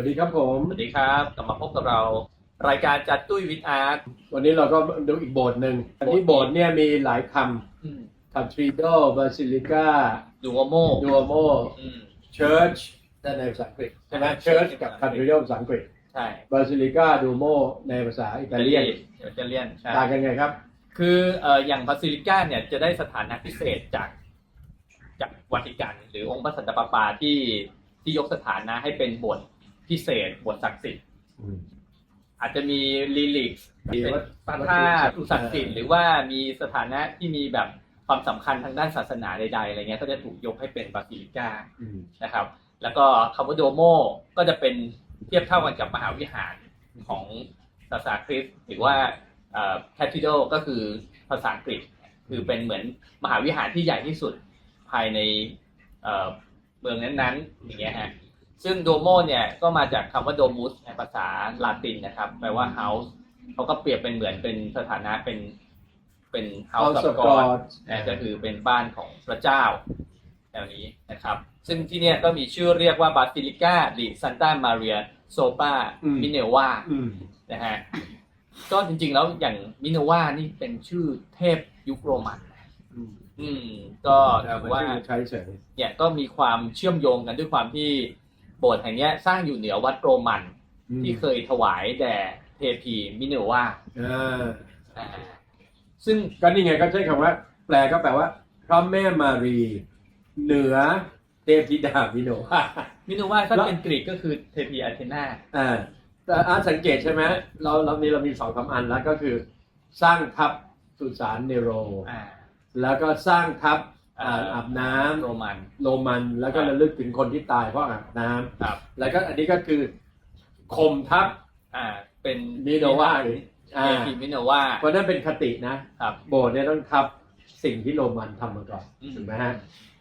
วัสดีครับผม สวัสดีครับกลับมาพบกับเรา รายการจัดตุ้ยวิทอาร์ตวันนี้เราก็ดูอีกโบสถ์หนึ่งอันนี้โบสถ์เนี่ยมีหลายคำคำทรีโดบาซิลิก้าดูโอโมดูโมเชิร์ชแต่ในภาษาอังกฤษใช่ไหมเชิร์ชกับคำทรีโดภาษาอังกฤษใช่บาซิลิก้าดูโมในภาษาอิตาเลียนอิตาเลียนใช่ต่างกันไงครับ คือเอ่ออย่างบาซิลิก้าเนี่ยจะได้สถานะพิเศษจากจากวัติกัน หรือองค์พระสันตะปาปาที่ที่ยกสถานะให้เป็นบท พิเศษบทศักดิ์สิทธิ์อาจจะมีลิลิกมีเป็นวัตพระธาตุศักดิ์สิทธิ์หรือว่ามีสถานะที่มีแบบความสำคัญทางด้านศาสนาใดๆอะไรเงี้ยก็จะถูกยกให้เป็นบาซิลิก้าอืมนะครับ แล้วก็คำว่าโดโมก็จะเป็นเทียบเท่ากันกับมหาวิหารของศาสนาคริสต์หรือว่าแคทริโดก็คือภาษาอังกฤษ คือเป็นเหมือนมหาวิหารที่ใหญ่ที่สุดภายในเอ่อเมืองนั้นๆอย่างเงี้ยฮะ ซึ่งโดโมเนี่ยก็มาจากคำว่าโดมุสในภาษาลาตินนะครับ แปลว่า house เขาก็เปรียบเป็นเหมือนเป็นสถานะเป็นเป็น house House of of God God นะก็คือเป็นบ้านของพระเจ้าแนวนี้นะครับ ซึ่งที่เนี่ยก็มีชื่อเรียกว่าบาซิลิก้าดิซันตามาเรียโซปาอืม มิเนวาอืม นะฮะก็จริงๆแล้วอย่างมิเนวานี่เป็นชื่อเทพยุคโรมันอืมอืมก็แต่ถืมันอว่าชื่อใช้เฉย เนี่ยก็มีความเชื่อมโยงกันด้วยความที่ โบสถ์แห่งเนี้ยสร้างอยู่เหนือวัดโรมันอืมที่เคยถวายแด่เทพีมิเนวาอ่าอ่าซึ่งก็นี่ไงก็ใช้คำว่า แปลก็แปลว่า พระแม่มารี เหนือเทพธิดามิโนวามิเนวาถ้าแล้วเป็นกรีกก็คือเทพีอาเทนาอ่าแต่อาสังเกตใช่ไหมเราเรามีเรามีสองคำอันแล้วก็คือ สร้างทัพสุสานเนโรอ่าแล้วก็สร้างทัพ อ่าอ่าอาบน้ำโรมัน โรมันแล้วก็ระลึกถึงคนที่ตายเพราะอาบน้ำครับ แล้วก็อันนี้ก็คือข่มทัพอ่า เป็นมิโนวาเทอ่าพีมิเนวา เพราะนั่นเป็นคตินะครับ โบสถ์เนี่ยต้องทับสิ่งที่โรมันทำมาก่อนอืมถูกไหมฮะ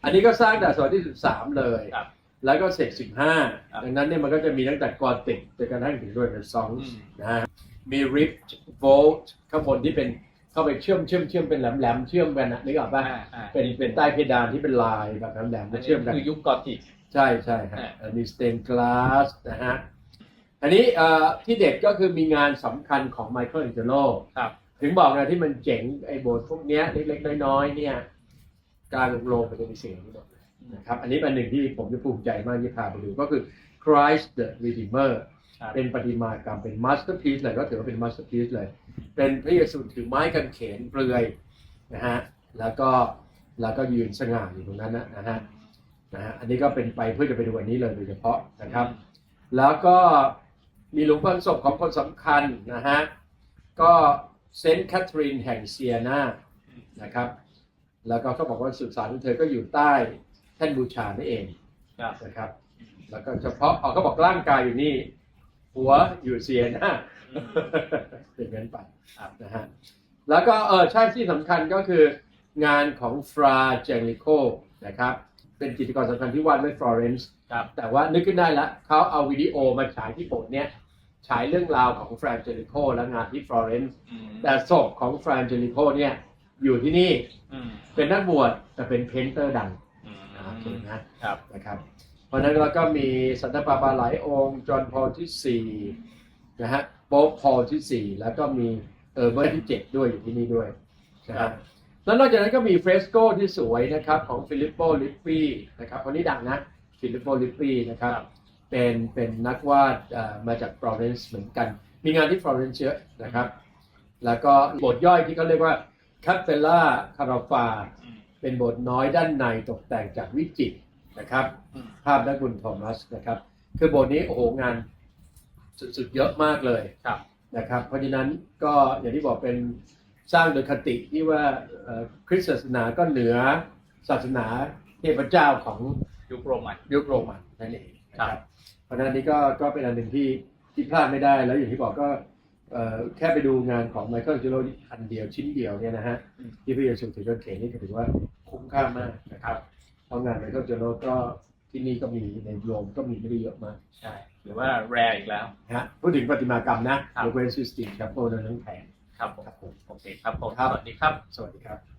อันนี้ก็สร้างแต่ศตวรรษที่13เลย ครับแล้วก็เสร็จครับ15ดังนั้นเนี่ยมันก็จะมีตั้งแต่กอติกจนกระทั่งถึงด้วยเรซอง อืม นะฮะมีริปโวลต์ข้างบนที่เป็น เข้าไปเชื่อมเชื่อมเชื่อมเป็นแหลมแหลมๆเชื่อมกันนะนึกออกป่ะอ่าอ่าเป็นเป็นใต้เพดานที่เป็นลายแบบแหลมแหลมๆอัมานนี้เชื่อมกันคือยุคกอธิกใช่ใช่ฮะอ่าอันนี้สเตนกลาสนะฮะอันนี้เอ่อที่เด็ดก็คือมีงานสำคัญของไมเคิลแองเจโลครับถึงบอกนะที่มันเจ๋งไอ้โบสถ์พวกเนี้ยเล็กๆน้อยๆเนี่ยการลงไปจะมีสิ่งนี้หมดเลยนะครับ อันนี้เป็นหนึ่งที่ผมจะภูมิใจมากที่พาไปดูก็คือ Christ the Redeemer ครับ เป็นประติมากรรมเป็นมาสเตอร์พี e เลยก็ถือว่าเป็นมาสเตอร์พี e เลย เป็นพระเยซูถือไม้กางเขนเปลือยนะฮะแล้วก็แล้วก็ยืนสง่าอยู่ตรงนั้นนะนะฮะนะฮะอันนี้ก็เป็นไปเพื่อจะไปดูอันนี้เลยโดยเฉพาะนะครับ แล้วก็มีหลุมฝังศพของคนสำคัญนะฮะก็เซนต์แคทเธอรีนแห่งเซียนานะครับแล้วก็เขาบอกว่าสุสานของเธอก็อยู่ใต้แท่นบูชานั่นเองครับนะครับ แล้วก็เฉพาะเอาเขาบอกร่างกายอยู่นี่ หัวอยู่เซียนาเป็นงั้นไปครับนะฮะแล้วก็เออใช่ที่สำคัญก็คืองานของฟราเจลิโกนะครับ เป็นจิตรกรสำคัญที่วาดไว้ฟลอเรนซ์ครับแต่ว่านึกขึ้นได้แล้วเขาเอาวิดีโอมาฉายที่โบสถ์เนี้ยฉายเรื่องราวของฟรานเจลิโกและงานที่ฟลอเรนซ์อืมแต่ศพของฟรานเจลิโกเนี่ยอยู่ที่นี่อืมเป็นนักบวชแต่เป็นเพนเตอร์ดังอืมโอเคนะครับนะครับ เพราะฉะนั้นเราก็มีสันตะปาปาหลายองค์จอห์นพอลที่4นะฮะโป๊ปพอลที่4แล้วก็มีเออร์เบอร์ที่7ด้วยอยู่ที่นี่ด้วยนะครัฮะบแล้วนอกจากนั้นก็มีเฟรสโกที่สวยนะครับของฟิลิปโปลิปปีนะครับคนนี้ดังนะฟิลิปโปลิปปีนะครับครับเป็นเป็นนักวาดเอ่อมาจากฟลอเรนซ์เหมือนกัน มีงานที่ฟลอเรนซ์เยอะนะครับ แล้วก็บทย่อยที่เขาเรียกว่าคาเ e ล่าคาราฟาอืมเป็นบทน้อยด้านในตกแต่งจากวิจิตร นะครับอืมภาพนักบุญโทมัสนะครับ คือบทนี้โอ้โหงานสุดๆเยอะมากเลยครับนะครับ เพราะฉะนั้นก็อย่างที่บอกเป็นสร้างโดยคติที่ว่าเอ่อคริสตศาสนาก็เหนือศาสนาเทพเจ้าของยุคโรมันยุคโรมันนั่นเองนะคครัรับบเพราะฉะนั้นนี่ก็ก็เป็นอันหนึ่งที่ที่พลาดไม่ได้แล้วอย่างที่บอกก็เอ่อแค่ไปดูงานของไมเคิลจูโรอันเดียวชิ้นเดียวเนี่ยนะฮะที่พระเยซูถือจนเขนนี่ก็ถือว่าคุ้มค่ามากนะครับ เพราะงานไมเคิลจูโรก็ที่นี่ก็มีในโรมก็มีไม่ได้เยอะมากใช่หรือว่าแรอีกแล้ว นะฮะพูดถึงประติมากรรมนะครับ ยกเว้นซิสตินครับโปรนั้นทั้งแผงครับผมครับผมโอเคครับผมครับสวัสดีครับ สวัสดีครับ